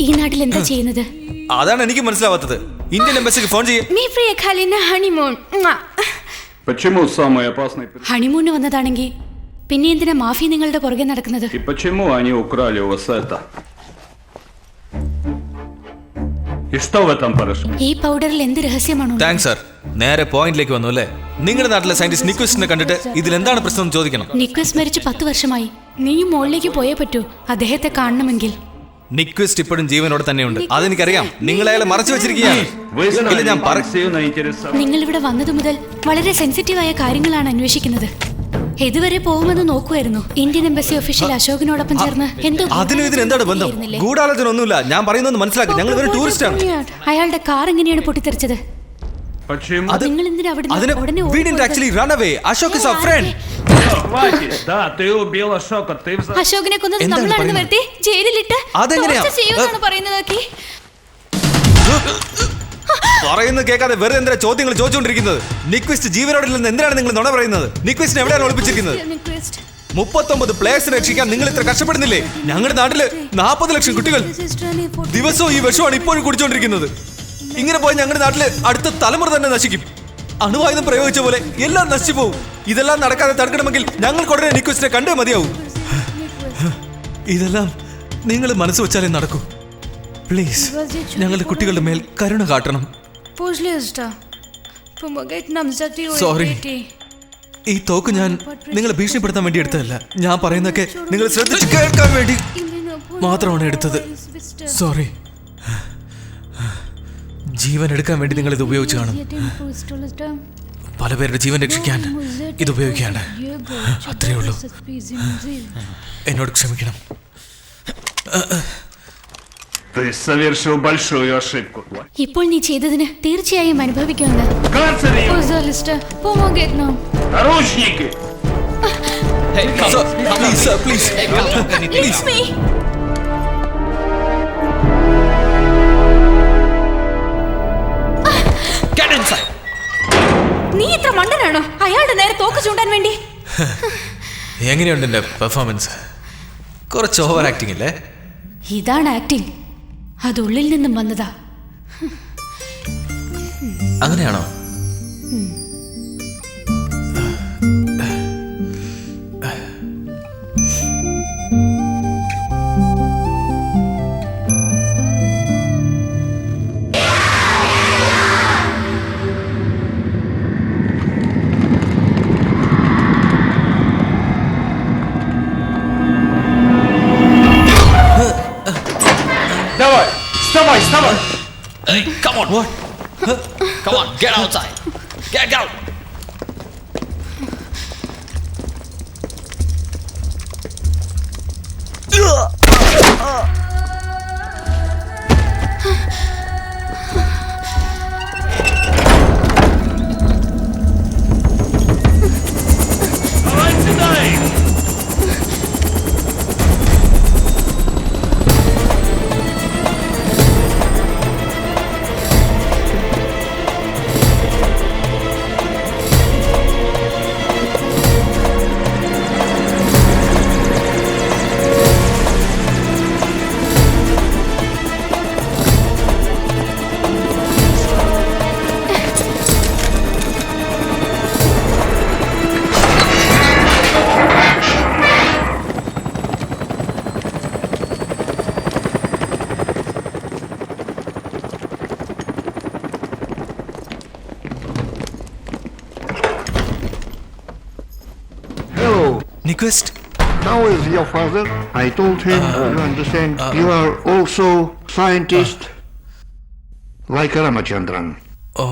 ഈ നാട്ടിൽ എന്താ ചെയ്യുന്നത് അതാണ് എനിക്ക് മനസ്സിലാവാത്തത് ഇന്ത്യൻ എംബസിക്ക് ഫോൺ ചെയ്യേ മീ приехали на ഹണിമൂൺ Почему самый опасный... пр- ഹണിമൂണിന് വന്നതാണെങ്കിൽ പിന്നെ എന്തിനാ മാഫി നിങ്ങളുടെ പുറകെ നടക്കുന്നത് И почему они украли у вас это? И что в этом порошке? ഈ പൗഡറിൽ എന്ത് രഹസ്യമാണോ താങ്ക്സ് സർ നേരെ പോയിന്റിലേക്ക് വന്നു അല്ലേ നിങ്ങളുടെ നാട്ടിലെ സയന്റിസ്റ്റ് നിക്വസ്റ്റിനെ കണ്ടിട്ട് ഇതിൽ എന്താണ് പ്രശ്നം എന്ന് ചോദിക്കണം നിക്വസ് മരിച്ച് പത്ത് വർഷമായി നീയും മുകളിലേക്ക് പോയേ പറ്റൂ അദ്ദേഹത്തെ കാണണമെങ്കിൽ നിക്വിസ്റ്റ് ഇപ്പോഴും ജീവനോടെ തന്നെയുണ്ട്. അതെനിക്കറിയാം. നിങ്ങളെ അയാളെ മറച്ചു വെച്ചിരിക്കുകയാണ്. ഞാൻ നിങ്ങൾ ഇവിടെ വന്നത് മുതൽ വളരെ സെൻസിറ്റീവായ കാര്യങ്ങളാണ് അന്വേഷിക്കുന്നത്. എതുവരെ പോകുമെന്ന് നോക്കുമായിരുന്നു ഇന്ത്യൻ എംബസി ഒഫീഷ്യൽ അശോകിനോടൊപ്പം ചേർന്ന് എന്തോ അതിനും ഇതിന് എന്താണ് ബന്ധം? ഗൂഢാലോചന ഒന്നുമില്ല ഞാൻ പറയുന്നത് മനസ്സിലാക്കി. ഞങ്ങൾ ഒരു ടൂറിസ്റ്റ് ആണ്. അയാളുടെ കാർ എങ്ങനെയാണ് പൊട്ടിത്തെറിച്ചത്? നിങ്ങൾ എന്തിനാ അവിടെ ഉടനെ actually run away Ashok is friend അശോകിനെ കൊന്ന് എന്താണ് നമ്മളാണെന്ന് വരുത്തി ജയിലിലിട്ട് പറയുന്നത് പറയുന്നത് കേൾക്കാതെ വെറുതെ എന്തിനാ ചോദ്യങ്ങൾ ചോദിച്ചുകൊണ്ടിരിക്കുന്നത്? നിക്വിസ്റ്റ് ജീവനോടെ ഇല്ലെന്ന് എന്തിനാണ് നിങ്ങൾ നുണ പറയുന്നത്? നിക്വിസ്റ്റിനെ എവിടെയാണ് ഒളിപ്പിച്ചിരിക്കുന്നത്? മുപ്പത്തൊമ്പത് പ്ലേയേഴ്സ് രക്ഷിക്കാൻ നിങ്ങൾ ഇത്ര കഷ്ടപ്പെടുന്നില്ലേ? ഞങ്ങളുടെ നാട്ടിൽ നാൽപ്പത് ലക്ഷം കുട്ടികൾ ദിവസവും ഈ വിഷമാണ് ഇപ്പോഴും കുടിച്ചുകൊണ്ടിരിക്കുന്നത് ഇങ്ങനെ പോയി ഞങ്ങളുടെ നാട്ടിൽ അടുത്ത തലമുറ തന്നെ നശിക്കും. അണുവായുധം പ്രയോഗിച്ച പോലെ എല്ലാം നശിച്ചു പോവും. ഇതെല്ലാം നടക്കാതെ തടുക്കണമെങ്കിൽ ഞങ്ങൾ ഉടനെ നിക്വസ്റ്റിനെ കണ്ടേ മതിയാവും. ഇതെല്ലാം നിങ്ങൾ മനസ്സ് വെച്ചാലേ നടക്കൂ. പ്ലീസ് ഞങ്ങളുടെ കുട്ടികളുടെ മേൽ കരുണ കാട്ടണം. സോറി ഈ തോക്ക് ഞാൻ നിങ്ങളെ ഭീഷണിപ്പെടുത്താൻ വേണ്ടി എടുത്തതല്ല. ഞാൻ പറയുന്നൊക്കെ നിങ്ങൾ ശ്രദ്ധിച്ച് കേൾക്കാൻ വേണ്ടി മാത്രമാണ് എടുത്തത്. സോറി ജീവൻ എടുക്കാൻ വേണ്ടി നിങ്ങൾ ഇത് ഉപയോഗിച്ചു കാണും. പല പേരുടെ ജീവൻ രക്ഷിക്കാൻ ഇത് ഉപയോഗിക്കുകയാണ്. അത്രയേ ഉള്ളൂ. എന്നോട് ക്ഷമിക്കണം. ഇപ്പോൾ നീ ചെയ്തതിന് തീർച്ചയായും അനുഭവിക്കുമെന്ന് Hey, come. Please, sir, please. Come. Me. നീ ഇത്ര മണ്ടനാണോ? അയാളുടെ നേരെ തോക്ക് ചൂണ്ടാൻ വേണ്ടി? എങ്ങനെയുണ്ട് എന്റെ പെർഫോമൻസ് കുറച്ച് ഓവർ ആക്ടിംഗ് അല്ലേ? ഇതാണ് ആക്ടിംഗ് അത് ഉള്ളിൽ നിന്നും വന്നതാ. അങ്ങനെയാണോ? Come on. What? Come on, get outside. Get out. Hello, Now how is your father? I told him, you understand, you are also scientist like Ramachandran. ഓ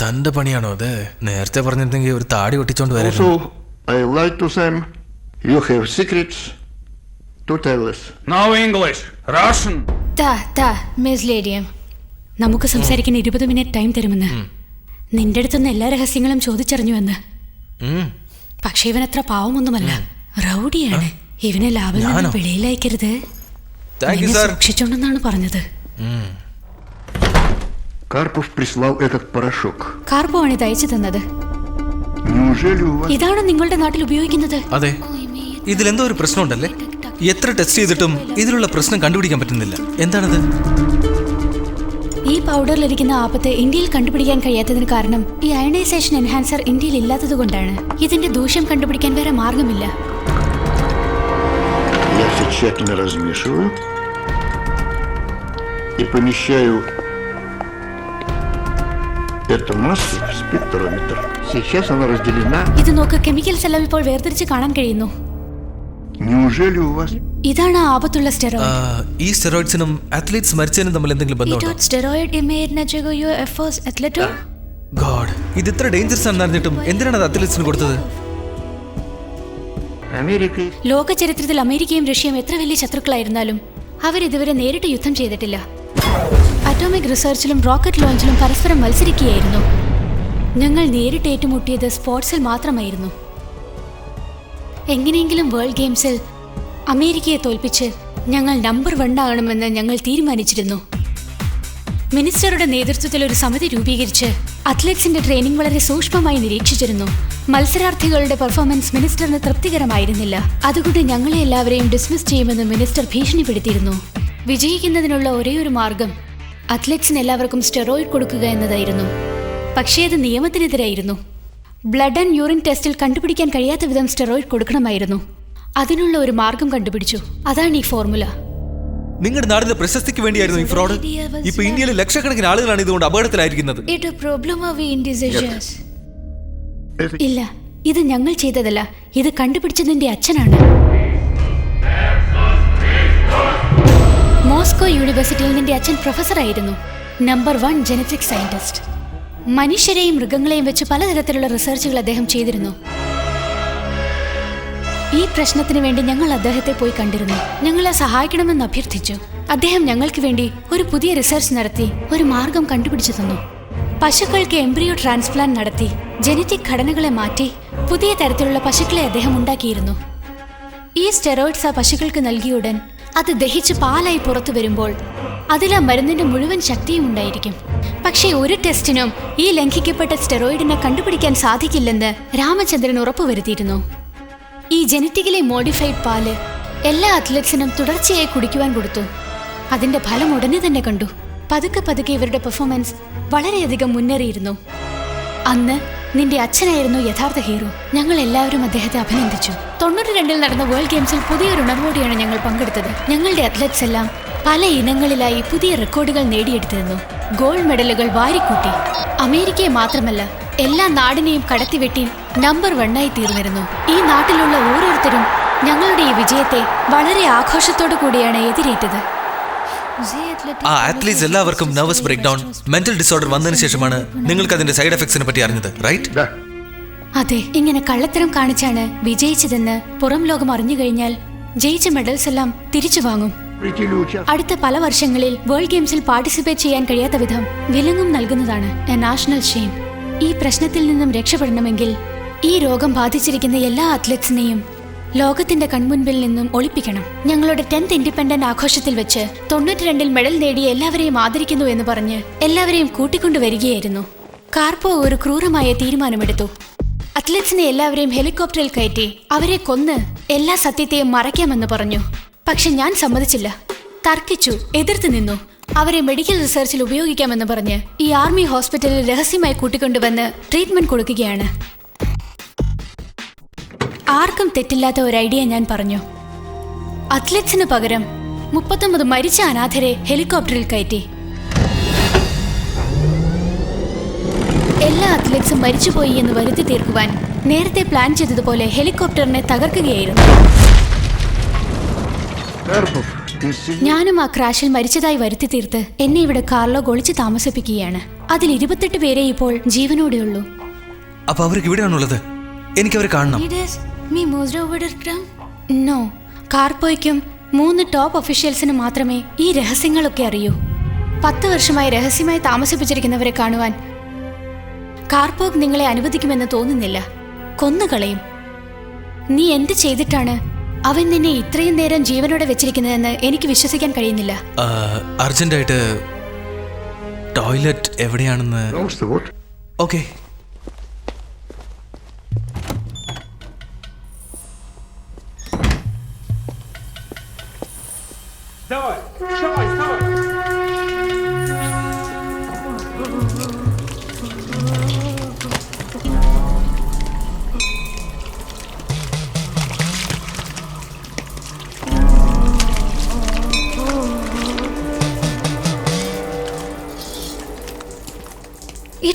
തന്റെ പണിയാണോ അത് നേരത്തെ പറഞ്ഞിരുന്നെങ്കിൽ ഒരു താടി ഒട്ടിച്ചോണ്ട് So, I lied to them. You have secrets to tell us. Now, English! Russian! താ താ miss ലേഡിയം നമുക്ക് സംസാരിക്കാൻ ഇരുപത് മിനിറ്റ് ടൈം തരുമെന്ന് നിന്റെ അടുത്തുനിന്ന് എല്ലാ രഹസ്യങ്ങളും ചോദിച്ചറിഞ്ഞുവെന്ന്. പക്ഷെ ഇവൻ അത്ര പാവമൊന്നുമല്ല റൗഡിയാണ് ഇവനെ ലാഭം ഞാനോ? വെളിയിലയക്കരുത് താങ്ക് യു നിന്നെ സാർ സൂക്ഷിച്ചോണ്ടെന്നാണ് പറഞ്ഞത് Карпов прислал этот порошок. കാർബോ ആണ് ഇത് അയച്ചു തന്നത് Неужели у вас... ഇതാണോ നിങ്ങളുടെ നാട്ടിൽ ഉപയോഗിക്കുന്നത് അതെ ഇതിലെന്തോ ഒരു പ്രശ്നമുണ്ടല്ലേ എത്ര ടെസ്റ്റ് ചെയ്തിട്ടും ഇതിലുള്ള പ്രശ്നം കണ്ടുപിടിക്കാൻ പറ്റുന്നില്ല എന്താണത് ഈ പൗഡറിലിരിക്കുന്ന ആപത്ത് ഇന്ത്യയിൽ കണ്ടുപിടിക്കാൻ കഴിയാത്തതിന് കാരണം ഈ അയണൈസേഷൻ എൻഹാൻസർ ഇന്ത്യയിൽ ഇല്ലാത്തതുകൊണ്ടാണ് ഇതിന്റെ ദൂഷ്യം കണ്ടുപിടിക്കാൻ വേറെ മാർഗമില്ല Я все тщательно размешиваю и помещаю эту массу в спектрометр. Сейчас она разделена. ഇത് നോക്ക് കെമിക്കൽസ് എല്ലാം ഇപ്പോൾ വേർതിരിച്ച് കാണാൻ കഴിയുന്നു Неужели у вас ഇതാണ് ആ ആപത്തുള്ള ആ, സ്റ്റെറോയിഡ് ഈ സ്റ്റെറോയിഡ്സിനും അത്ലീറ്റ്സ് മരിച്ചതിനും തമ്മിൽ എന്തെങ്കിലും ബന്ധമുണ്ടോ ഇതോട് സ്റ്റെറോയിഡ് ഇമേരിനജഗോ യോ എഫോസ് അത്ലറ്റോ ഗോഡ് ഇത് ഇത്ര ഡേഞ്ചറസ് ആണെന്ന് അറിഞ്ഞിട്ടും എന്തിനാണ് അത് അത്ലറ്റ്സിന് കൊടുത്തത് Америка ലോക ചരിത്രത്തിൽ അമേരിക്കയും റഷ്യയും എത്ര വലിയ ശത്രുക്കളായിരുന്നാലും അവരിതുവരെ നേരിട്ട് യുദ്ധം ചെയ്തിട്ടില്ല അറ്റോമിക് റിസർച്ചിലും റോക്കറ്റ് ലോഞ്ചിലും പരസ്പരം മത്സരിക്കുകയായിരുന്നു ഞങ്ങൾ നേരിട്ട് ഏറ്റുമുട്ടിയത് സ്പോർട്സിൽ മാത്രമായിരുന്നു എങ്ങനെയെങ്കിലും വേൾഡ് ഗെയിംസിൽ അമേരിക്കയെ തോൽപ്പിച്ച് ഞങ്ങൾ നമ്പർ വൺ ആകണമെന്ന് ഞങ്ങൾ തീരുമാനിച്ചിരുന്നു. മിനിസ്റ്ററുടെ നേതൃത്വത്തിൽ ഒരു സമിതി രൂപീകരിച്ച് അത്ലറ്റ്സിന്റെ ട്രെയിനിങ് വളരെ സൂക്ഷ്മമായി നിരീക്ഷിച്ചിരുന്നു. മത്സരാർത്ഥികളുടെ പെർഫോമൻസ് മിനിസ്റ്ററിന് തൃപ്തികരമായിരുന്നില്ല. അതുകൊണ്ട് ഞങ്ങളെ എല്ലാവരെയും ഡിസ്മിസ് ചെയ്യുമെന്ന് മിനിസ്റ്റർ ഭീഷണിപ്പെടുത്തിയിരുന്നു. വിജയിക്കുന്നതിനുള്ള ഒരേയൊരു മാർഗം അത്ലറ്റ്സിന് എല്ലാവർക്കും സ്റ്റെറോയിഡ് കൊടുക്കുക എന്നതായിരുന്നു. പക്ഷേ അത് നിയമത്തിനെതിരായിരുന്നു. ബ്ലഡ് ആൻഡ് യൂറിൻ ടെസ്റ്റിൽ കണ്ടുപിടിക്കാൻ കഴിയാത്ത വിധം സ്റ്റെറോയിഡ് കൊടുക്കണമായിരുന്നു. അതിനുള്ള ഒരു മാർഗം കണ്ടുപിടിച്ചു. അതാണ് ഈ ഫോർമുല. നിങ്ങളുടെ നാടിന്റെ പ്രശസ്തിക്ക് വേണ്ടിയായിരുന്നു ഈ ഫ്രോഡ് ഇപ്പൊ ഇന്ത്യയിലെ ലക്ഷക്കണക്കിന് ആളുകളാണ് ഇതുകൊണ്ട് അപകടത്തിലായിരിക്കുന്നത്. ഇല്ല ഇത് ഞങ്ങൾ ചെയ്തതല്ല. ഇത് കണ്ടുപിടിച്ചതിന്റെ അച്ഛനാണ്. മോസ്കോ യൂണിവേഴ്സിറ്റിയിൽ നിന്റെ അച്ഛൻ പ്രൊഫസറായിരുന്നു. Number one genetic scientist. മനുഷ്യരെയും മൃഗങ്ങളെയും വെച്ച് പലതരത്തിലുള്ള റിസർച്ചുകൾ അദ്ദേഹം ചെയ്തിരുന്നു. ഈ പ്രശ്നത്തിന് വേണ്ടി ഞങ്ങൾ അദ്ദേഹത്തെ പോയി കണ്ടിരുന്നു. ഞങ്ങളെ സഹായിക്കണമെന്ന് അഭ്യർത്ഥിച്ചു. അദ്ദേഹം ഞങ്ങൾക്ക് വേണ്ടി ഒരു പുതിയ റിസർച്ച് നടത്തി ഒരു മാർഗം കണ്ടുപിടിച്ചു തന്നു. പശുക്കൾക്ക് എംബ്രിയോ ട്രാൻസ്പ്ലാന്റ് നടത്തി ജനറ്റിക് ഘടനകളെ മാറ്റി പുതിയ തരത്തിലുള്ള പശുക്കളെ അദ്ദേഹം ഉണ്ടാക്കിയിരുന്നു. ഈ സ്റ്റെറോയിഡ്സ് ആ പശുക്കൾക്ക് നൽകിയ ഉടൻ അത് ദഹിച്ച് പാലായി പുറത്തു വരുമ്പോൾ അതിൽ ആ മരുന്നിന്റെ മുഴുവൻ ശക്തിയും ഉണ്ടായിരിക്കും. പക്ഷേ ഒരു ടെസ്റ്റിനും ഈ ലംഘിക്കപ്പെട്ട സ്റ്റെറോയിഡിനെ കണ്ടുപിടിക്കാൻ സാധിക്കില്ലെന്ന് രാമചന്ദ്രൻ ഉറപ്പുവരുത്തിയിരുന്നു. ഈ ജനറ്റിക്കലി മോഡിഫൈഡ് പാൽ എല്ലാ അത്ലറ്റ്സിനും തുടർച്ചയായി കുടിക്കുവാൻ കൊടുത്തു. അതിന്റെ ഫലം ഉടനെ തന്നെ കണ്ടു. പതുക്കെ പതുക്കെ ഇവരുടെ പെർഫോമൻസ് വളരെയധികം മുന്നേറിയിരുന്നു. അന്ന് നിന്റെ അച്ഛനായിരുന്നു യഥാർത്ഥ ഹീറോ. ഞങ്ങൾ എല്ലാവരും അദ്ദേഹത്തെ അഭിനന്ദിച്ചു. തൊണ്ണൂറ്റി രണ്ടിൽ നടന്ന വേൾഡ് ഗെയിംസിൽ പുതിയൊരു ഉണർവോടെയാണ് ഞങ്ങൾ പങ്കെടുത്തത്. ഞങ്ങളുടെ അത്ലറ്റ്സ് എല്ലാം പല ഇനങ്ങളിലായി പുതിയ റെക്കോർഡുകൾ നേടിയെടുത്തിരുന്നു. ഗോൾഡ് മെഡലുകൾ വാരിക്കൂട്ടി. അമേരിക്കയെ മാത്രമല്ല എല്ലാ നാടിനെയും കടത്തിവെട്ടി നമ്പർ വണ്ണായി തീർന്നിരുന്നു. ഈ നാട്ടിലുള്ള ഓരോരുത്തരും ഞങ്ങളുടെ ഈ വിജയത്തെ വളരെ ആഘോഷത്തോടു കൂടിയാണ് എതിരേറ്റത്. ആ അത്ലീറ്റ്സ് എല്ലാവർക്കും nervous breakdown mental disorder വന്നതിന് ശേഷമാണ് നിങ്ങൾക്ക് അതിന്റെ സൈഡ് എഫക്ട്സിനെ പറ്റി അറിഞ്ഞത് റൈറ്റ് അതെ ഇങ്ങനെ കള്ളത്തരം കാണിച്ചാണ് വിജയിച്ചതെന്ന് പുറം ലോകം അറിഞ്ഞു കഴിഞ്ഞാൽ ജയിച്ച മെഡൽസ് എല്ലാം തിരിച്ചു വാങ്ങും. അടുത്ത പല വർഷങ്ങളിൽ വേൾഡ് ഗെയിംസിൽ പാർട്ടിസിപ്പേറ്റ് ചെയ്യാൻ കഴിയാത്ത വിധം വിലങ്ങും നൽകുന്നതാണ് എ നാഷണൽ ഷെയിം ഈ പ്രശ്നത്തിൽ നിന്നും രക്ഷപ്പെടണമെങ്കിൽ ഈ രോഗം ബാധിച്ചിരിക്കുന്ന എല്ലാ അത്ലറ്റ്സിനെയും ലോകത്തിന്റെ കൺമുൻപിൽ നിന്നും ഒളിപ്പിക്കണം. ഞങ്ങളുടെ ടെൻത്ത് ഇൻഡിപെൻഡന്റ് ആഘോഷത്തിൽ വെച്ച് തൊണ്ണൂറ്റിരണ്ടിൽ മെഡൽ നേടി എല്ലാവരെയും ആദരിക്കുന്നു എന്ന് പറഞ്ഞ് എല്ലാവരെയും കൂട്ടിക്കൊണ്ടുവരികയായിരുന്നു കാർപ്പോ ഒരു ക്രൂരമായ തീരുമാനമെടുത്തു. അത്ലറ്റ്സിനെ എല്ലാവരെയും ഹെലികോപ്റ്ററിൽ കയറ്റി അവരെ കൊന്ന് എല്ലാ സത്യത്തെയും മറയ്ക്കാമെന്ന് പറഞ്ഞു. പക്ഷെ ഞാൻ സമ്മതിച്ചില്ല. തർക്കിച്ചു എതിർത്ത് നിന്നു. അവരെ മെഡിക്കൽ റിസർച്ചിൽ ഉപയോഗിക്കാമെന്ന് പറഞ്ഞ് ഈ ആർമി ഹോസ്പിറ്റലിൽ രഹസ്യമായി കൂട്ടിക്കൊണ്ടുവന്ന് ട്രീറ്റ്മെന്റ് കൊടുക്കുകയാണ്. ആർക്കും തെറ്റില്ലാത്ത ഒരു ഐഡിയ ഞാൻ പറഞ്ഞു. അത്ലറ്റ്സിന് പകരം മുപ്പത്തൊമ്പത് മരിച്ച അനാഥരെ ഹെലികോപ്റ്ററിൽ കയറ്റി. എല്ലാ അത്ലറ്റ്സും മരിച്ചുപോയി എന്ന് വരുത്തി തീർക്കുവാൻ നേരത്തെ പ്ലാൻ ചെയ്തതുപോലെ ഹെലികോപ്റ്ററിനെ തകർക്കുകയായിരുന്നു. ഞാനും ആ ക്രാഷിൽ മരിച്ചതായി വരുത്തി തീർത്ത് എന്നെ ഇവിടെ കാർലോ ഗൊളിച്ച് താമസിപ്പിക്കുകയാണ്. അതിൽ ഇരുപത്തെട്ട് പേരെ ഇപ്പോൾ ജീവനോടെ ജീവനോടെയുള്ളൂ അപ്പൊ അവർക്ക് ഇവിടെയാണുള്ളത്? എനിക്ക് അവരെ കാണണം. നോ കാർപ്പോയ്ക്കും മൂന്ന് ടോപ്പ് ഒഫീഷ്യൽസിന് മാത്രമേ ഈ രഹസ്യങ്ങളൊക്കെ അറിയൂ. പത്ത് വർഷമായി രഹസ്യമായി താമസിപ്പിച്ചിരിക്കുന്നവരെ കാണുവാൻ കാർപോക് നിങ്ങളെ അനുവദിക്കുമെന്ന് തോന്നുന്നില്ല. കൊന്നുകളയും. നീ എന്ത് ചെയ്തിട്ടാണ് അവൻ നിന്നെ ഇത്രയും നേരം ജീവനോടെ വെച്ചിരിക്കുന്നതെന്ന് എനിക്ക് വിശ്വസിക്കാൻ കഴിയുന്നില്ല. അർജന്റായിട്ട് ടോയ്ലറ്റ് എവിടെയാണെന്ന് ഓക്കെ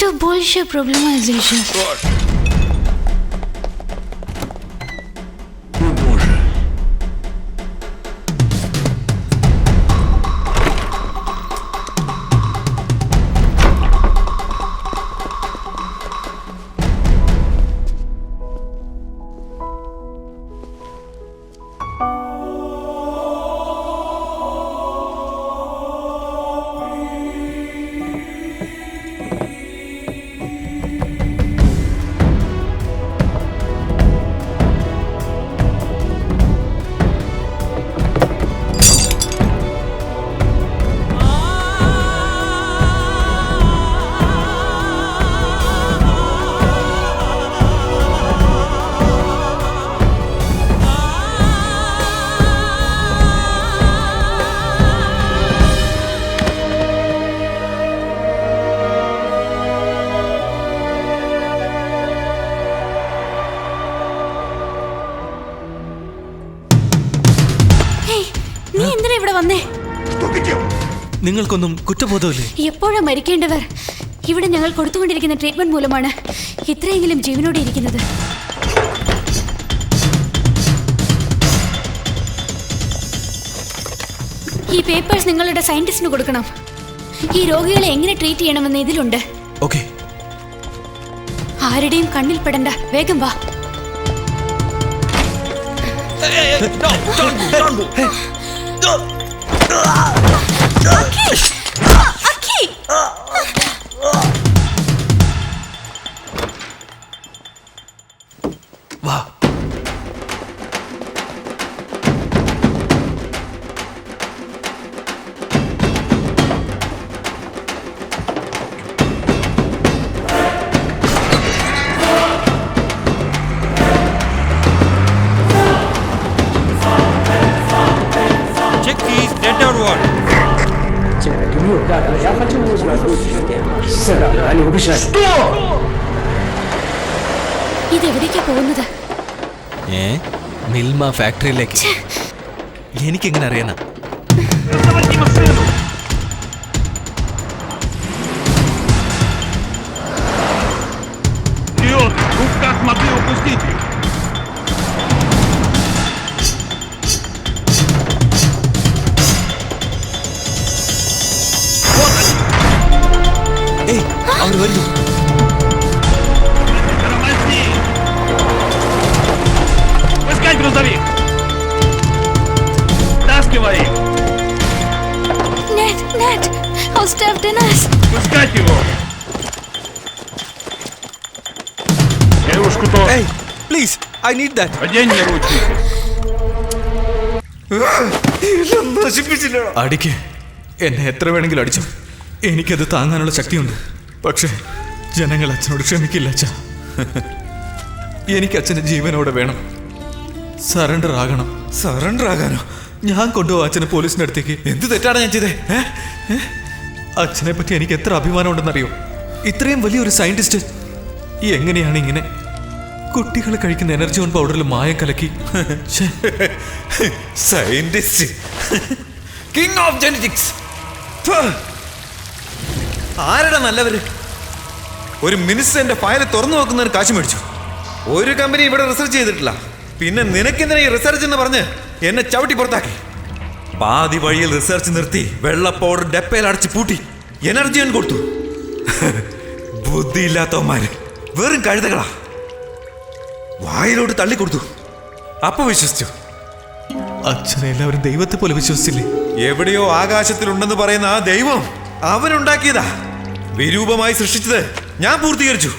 Это большая проблема здесь. നിങ്ങൾക്കൊന്നും കുറ്റബോധമില്ല? എപ്പോഴാ മരിക്കേണ്ടവർ? ഇവിടെ ഞങ്ങൾ കൊടുത്തുകൊണ്ടിരിക്കുന്ന ട്രീറ്റ്മെന്റ് മൂലമാണ് ഇത്രയെങ്കിലും ജീവനോടെ ഇരിക്കുന്നത്. ഈ പേപ്പേഴ്സ് നിങ്ങളുടെ സയന്റിസ്റ്റിന് കൊടുക്കണം. ഈ രോഗികളെ എങ്ങനെ ട്രീറ്റ് ചെയ്യണമെന്ന് ഇതിലുണ്ട്. ഓക്കെ ആരുടെയും കണ്ണിൽ പെടണ്ട. വേഗം വാ. Hey, hey, hey, No, don't, don't go. അക്കി! Я хочу узнать, сэр, они убежали. ഇതെവിടേക്കാ പോകുന്നത് ഏ മിൽമ ഫാക്ടറിയിലേക്ക് എനിക്കെങ്ങനെ അറിയാനാ പ്ലീസ് ഐ നീഡ് ദാറ്റ് Одень мне ручники! അടിക്ക് എന്നെ എത്ര വേണമെങ്കിലും അടിച്ചു എനിക്കത് താങ്ങാനുള്ള ശക്തിയുണ്ട് പക്ഷേ ജനങ്ങൾ അച്ഛനോട് ക്ഷമിക്കില്ല അച്ഛ എനിക്ക് അച്ഛന് ജീവനോടെ വേണം സറണ്ടർ ആകണം സറണ്ടർ ആകാനോ ഞാൻ കൊണ്ടുപോകും അച്ഛനെ പോലീസിന്റെ അടുത്തേക്ക് എന്ത് തെറ്റാണ് ഞാൻ ചെയ്തേ ഏ? ഏ? അച്ഛനെ പറ്റി എനിക്ക് എത്ര അഭിമാനം ഉണ്ടെന്നറിയോ ഇത്രയും വലിയൊരു സയന്റിസ്റ്റ് എങ്ങനെയാണ് ഇങ്ങനെ കുട്ടികൾ കഴിക്കുന്ന എനർജി ഓൺ പൗഡറിൽ മായം കലക്കി. സയന്റിസ്റ്റ് കിങ് ഓഫ് ജെനറ്റിക്സ് ആരുടെ നല്ലവര്? ഒരു മിനിസ്റ്റർ എന്റെ ഫയൽ തുറന്നു നോക്കുന്നതിന് കാശ് മേടിച്ചു. ഒരു കമ്പനി ഇവിടെ റിസർച്ച് ചെയ്തിട്ടില്ല. പിന്നെ നിനക്കെന്തിനാ ഈ റിസർച്ച് എന്ന് പറഞ്ഞ് എന്നെ ചവിട്ടി പുറത്താക്കി? പാതി വഴിയിൽ റിസർച്ച് നിർത്തി വെള്ള പൗഡർ ഡപ്പയിൽ അടച്ച് പൂട്ടി എനർജി കൊടുത്തു. ബുദ്ധിയില്ലാത്തവന്മാര്. വെറും കഴുതകളാ. വായിലോട്ട് തള്ളിക്കൊടുത്തു അപ്പൊ വിശ്വസിച്ചു. അച്ഛനെ എല്ലാവരും ദൈവത്തെ പോലെ വിശ്വസിച്ചില്ലേ? എവിടെയോ ആകാശത്തിലുണ്ടെന്ന് പറയുന്ന ആ ദൈവം അവനുണ്ടാക്കിയതാ. വിരൂപമായി സൃഷ്ടിച്ചത് ഞാൻ പൂർത്തീകരിച്ചു.